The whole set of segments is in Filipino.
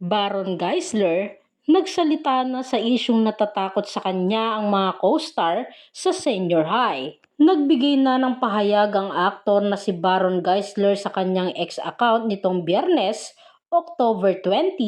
Baron Geisler, nagsalita na sa isyung natatakot sa kanya ang mga co-star sa senior high. Nagbigay na ng pahayag ang aktor na si Baron Geisler sa kanyang ex-account nitong biyernes, October 20,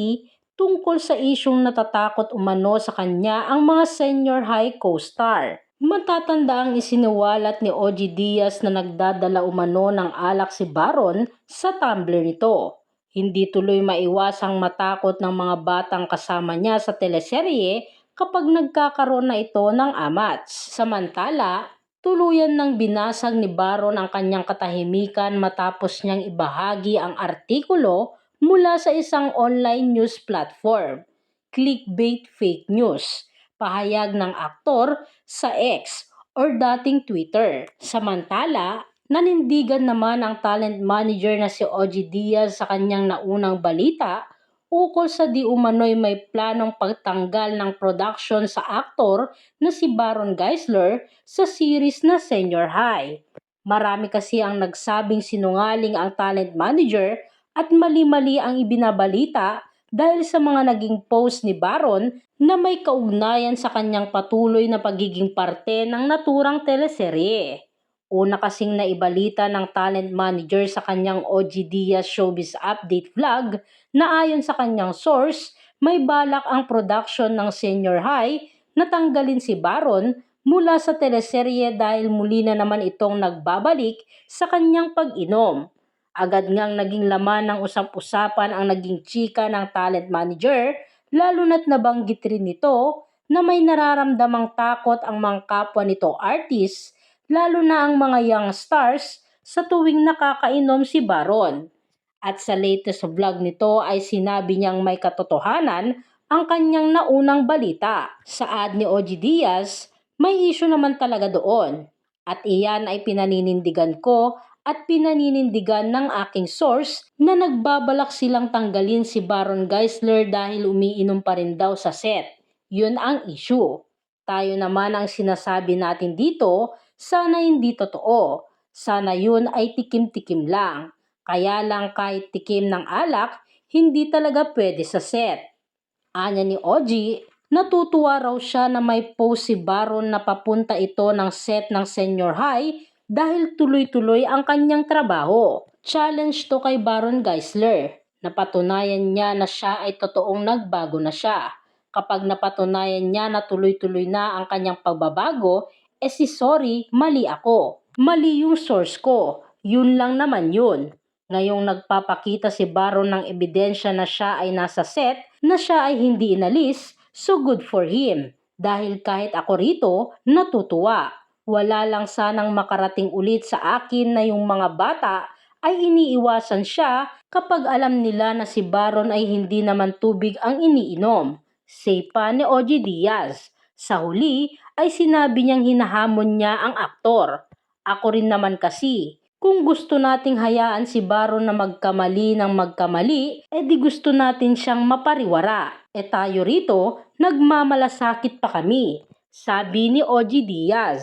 tungkol sa isyung natatakot umano sa kanya ang mga senior high co-star. Matatanda ang isiniwalat ni OG Diaz na nagdadala umano ng alak si Baron sa tumbler nito. Hindi tuloy maiwasang matakot ng mga batang kasama niya sa teleserye kapag nagkakaroon na ito ng amats. Samantala, tuluyan ng binasag ni Baron ang kanyang katahimikan matapos niyang ibahagi ang artikulo mula sa isang online news platform, Clickbait Fake News, pahayag ng aktor sa X or dating Twitter. Samantala, nanindigan naman ang talent manager na si OG Diaz sa kanyang naunang balita ukol sa di umano'y may planong pagtanggal ng production sa aktor na si Baron Geisler sa series na Senior High. Marami kasi ang nagsabing sinungaling ang talent manager at mali-mali ang ibinabalita dahil sa mga naging post ni Baron na may kaugnayan sa kanyang patuloy na pagiging parte ng naturang teleserye. Una kasing naibalita ng talent manager sa kanyang OG Diaz Showbiz Update vlog na ayon sa kanyang source, may balak ang production ng Senior High na tanggalin si Baron mula sa teleserye dahil muli na naman itong nagbabalik sa kanyang pag-inom. Agad ngang naging laman ng usap-usapan ang naging chika ng talent manager lalo na't nabanggit rin nito na may nararamdamang takot ang mga kapwa nito artist lalo na ang mga young stars sa tuwing nakakainom si Baron. At sa latest vlog nito ay sinabi niyang may katotohanan ang kanyang naunang balita. Sa ad ni OG Diaz, may issue naman talaga doon. At iyan ay pinaninindigan ko at pinaninindigan ng aking source na nagbabalak silang tanggalin si Baron Geisler dahil umiinom pa rin daw sa set. Yun ang issue. Tayo naman ang sinasabi natin dito, sana hindi totoo. Sana yun ay tikim-tikim lang. Kaya lang kahit tikim ng alak, hindi talaga pwede sa set. Anya ni Oji, natutuwa raw siya na may post si Baron na papunta ito ng set ng senior high dahil tuloy-tuloy ang kanyang trabaho. Challenge to kay Baron Geisler. Napatunayan niya na siya ay totoong nagbago na siya. Kapag napatunayan niya na tuloy-tuloy na ang kanyang pagbabago, eh si sorry, mali ako. Mali yung source ko. Yun lang naman yun. Ngayong nagpapakita si Baron ng ebidensya na siya ay nasa set, na siya ay hindi inalis, so good for him. Dahil kahit ako rito, natutuwa. Wala lang sanang makarating ulit sa akin na yung mga bata ay iniiwasan siya kapag alam nila na si Baron ay hindi naman tubig ang iniinom. Say pa ni OG Diaz. Sa huli ay sinabi niyang hinahamon niya ang aktor. Ako rin naman kasi, kung gusto nating hayaan si Baron na magkamali ng magkamali, eh di gusto natin siyang mapariwara. E tayo rito, nagmamalasakit pa kami. Sabi ni OG Diaz.